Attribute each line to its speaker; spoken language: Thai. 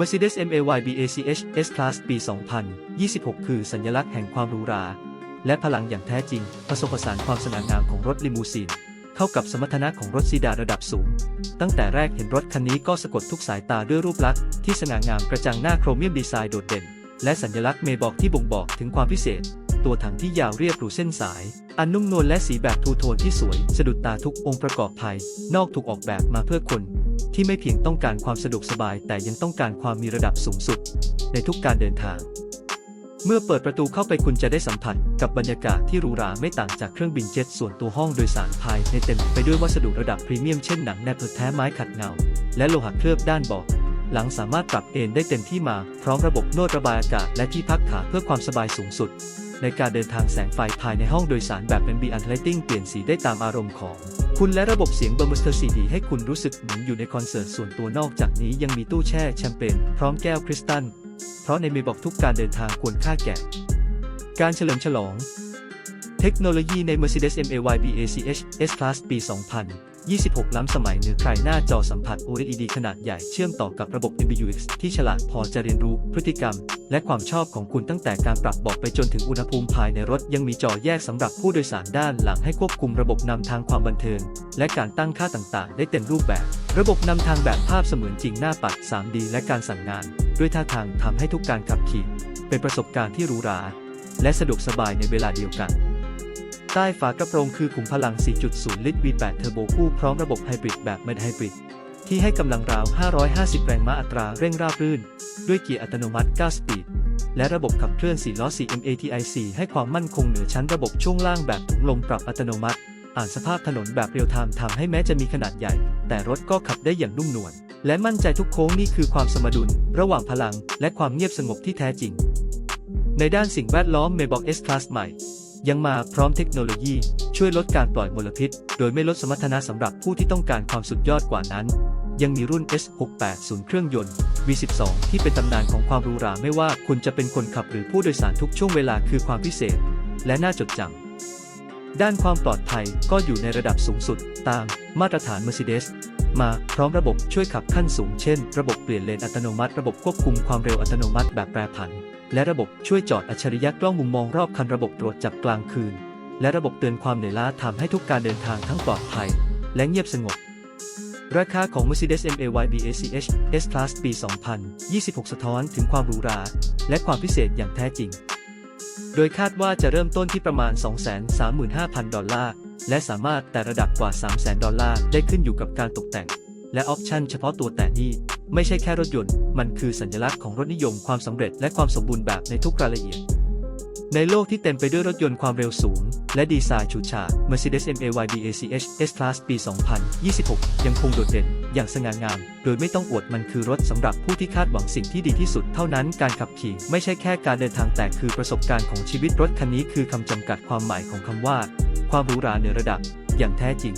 Speaker 1: Mercedes MAY BACH S Class ปี 2026 คือสัญลักษณ์แห่งความหรูหรา และพลังอย่างแท้จริง ผสมผสานความสง่างามของรถลิมูซีน เข้ากับสมรรถนะของรถซีดานระดับสูง ตั้งแต่แรกเห็นรถคันนี้ก็สะกดทุกสายตาด้วยรูปลักษณ์ที่สง่างามกระจังหน้าโครเมียมดีไซน์โดดเด่น และสัญลักษณ์เมบอกที่บ่งบอกถึงความพิเศษ ตัวถังที่ยาวเรียบหรูเส้นสาย อันนุ่มนวลและสีแบบทูโทนที่สวย สะดุดตาทุกองค์ประกอบภายนอกถูกออกแบบมาเพื่อคน ที่ไม่เพียงต้องการความสะดวกสบาย แต่ยังต้องการความมีระดับสูงสุด ในทุกการเดินทาง เมื่อเปิดประตูเข้าไปคุณจะได้สัมผัสกับบรรยากาศที่หรูหราไม่ต่างจากเครื่องบินเจ็ตส่วนตัวห้องโดยสารภายในเต็มไปด้วยวัสดุระดับพรีเมียมเช่นหนังแนบแท้ไม้ขัดเงาและโลหะเคลือบด้านเบาะหลังสามารถปรับเอนได้เต็มที่มา พร้อมระบบนวดระบายอากาศและที่พักขาเพื่อความสบายสูงสุด ในการเดินทางแสงไฟภายในห้องโดยสารแบบเป็น Ambient Lighting เปลี่ยนสีได้ตามอารมณ์ของ คุณและระบบเสียง b u r m s t e r CD ให้คุณรู้สึกเหมือนอยู่ในคอนเสิร์ตส่วนตัวนอกจากนี้ยังมีตู้แช่แชมเปญพร้อมแก้วคริสตัล เพราะในเมบอกทุกการเดินทางควรค่าแก่ การเฉลิมฉลอง เทคโนโลยีใน Mercedes MAY BACH S Class ปี 26 ล้ำสมัยเหนือใครหน้าจอสัมผัส OLED ขนาดใหญ่เชื่อมต่อกับระบบ MBUX ที่ฉลาดพอจะเรียนรู้พฤติกรรม และความชอบของคุณตั้งแต่การปรับเบอกไปจนถึงอุณหภูมิภายในรถยังมีจอแยกสำหรับผู้โดยสารด้านหลังให้ควบคุมระบบนำทางความบันเทิง และการตั้งค่าต่างๆ ได้เต็มรูปแบบ ระบบนำทางแบบภาพเสมือนจริงหน้าปัด 3D และการสั่งงาน ด้วยท่าทางทำให้ทุกการขับขี่ เป็นประสบการณ์ที่หรูหราและสะดวกสบายในเวลาเดียวกัน ใต้ฝากระโปรงคือขุมพลัง 4.0 ลิตร V8 เทอร์โบคู่พร้อมระบบไฮบริดแบบ Mid Hybrid ที่ให้กำลังราว 550 แรงม้าอัตราเร่งราบรื่น ด้วยเกียร์อัตโนมัติ 9 สปีด และระบบขับเคลื่อน 4 ล้อ 4MATI4 ให้ความมั่นคงเหนือชั้นระบบช่วงล่างแบบถุงลมปรับอัตโนมัติ อ่านสภาพถนนแบบเรียลไทม์ทำให้แม้จะมีขนาดใหญ่ แต่รถก็ขับได้อย่างนุ่มนวลและมั่นใจทุกโค้งนี่คือความสมดุล ระหว่างพลัง และความเงียบสงบที่แท้จริง ในด้านสิ่งแวดล้อม Maybach S Class ใหม่ ยังมาพร้อมเทคโนโลยี ช่วยลดการปล่อยมลพิษ โดยไม่ลดสมรรถนะสำหรับผู้ที่ต้องการความสุดยอดกว่านั้น ยังมีรุ่น S680 เครื่องยนต์ V12 ที่เป็นตำนานของความหรูหราไม่ว่าคุณจะเป็นคนขับหรือผู้โดยสารทุกช่วงเวลาคือความพิเศษ และน่าจดจำด้านความปลอดภัยก็อยู่ในระดับสูงสุด ตามมาตรฐาน Mercedes มาพร้อมระบบช่วยขับขั้นสูงเช่น ระบบเปลี่ยนเลนอัตโนมัติ ระบบควบคุมความเร็วอัตโนมัติแบบแปรผัน และระบบช่วยจอดอัจฉริยะกล้องมุมมองรอบคันระบบตรวจจับกลางคืน และระบบเตือนความเหนื่อยล้าทำให้ทุกการเดินทางทั้งปลอดภัย และเงียบสงบ ราคาของ Mercedes MAY BACH S Class ปี 2026 สะท้อนถึงความหรูหรา และความพิเศษอย่างแท้จริง โดยคาดว่าจะเริ่มต้นที่ประมาณ 235,000 ดอลลาร์ และสามารถแต่ระดับกว่า 300,000 ดอลลาร์ได้ขึ้นอยู่กับการตกแต่ง และออปชั่นเฉพาะตัวแต่นี่ ไม่ใช่แค่รถยนต์ มันคือสัญลักษณ์ของรถนิยมความสำเร็จและความสมบูรณ์แบบในทุกรายละเอียด ในโลกที่เต็มไปด้วยรถยนต์ความเร็วสูง และดีไซน์ฉูดฉาด Mercedes MAY BACH S Class ปี 2026 ยังคงโดดเด่น อย่างสง่างาม โดยไม่ต้องอวดมันคือรถสำหรับผู้ที่คาดหวังสิ่งที่ดีที่สุดเท่านั้นการขับขี่ ไม่ใช่แค่การเดินทางแต่คือประสบการณ์ของชีวิตรถคันนี้คือคำจำกัดความหมายของคำว่า ความหรูหราเหนือระดับ อย่างแท้จริง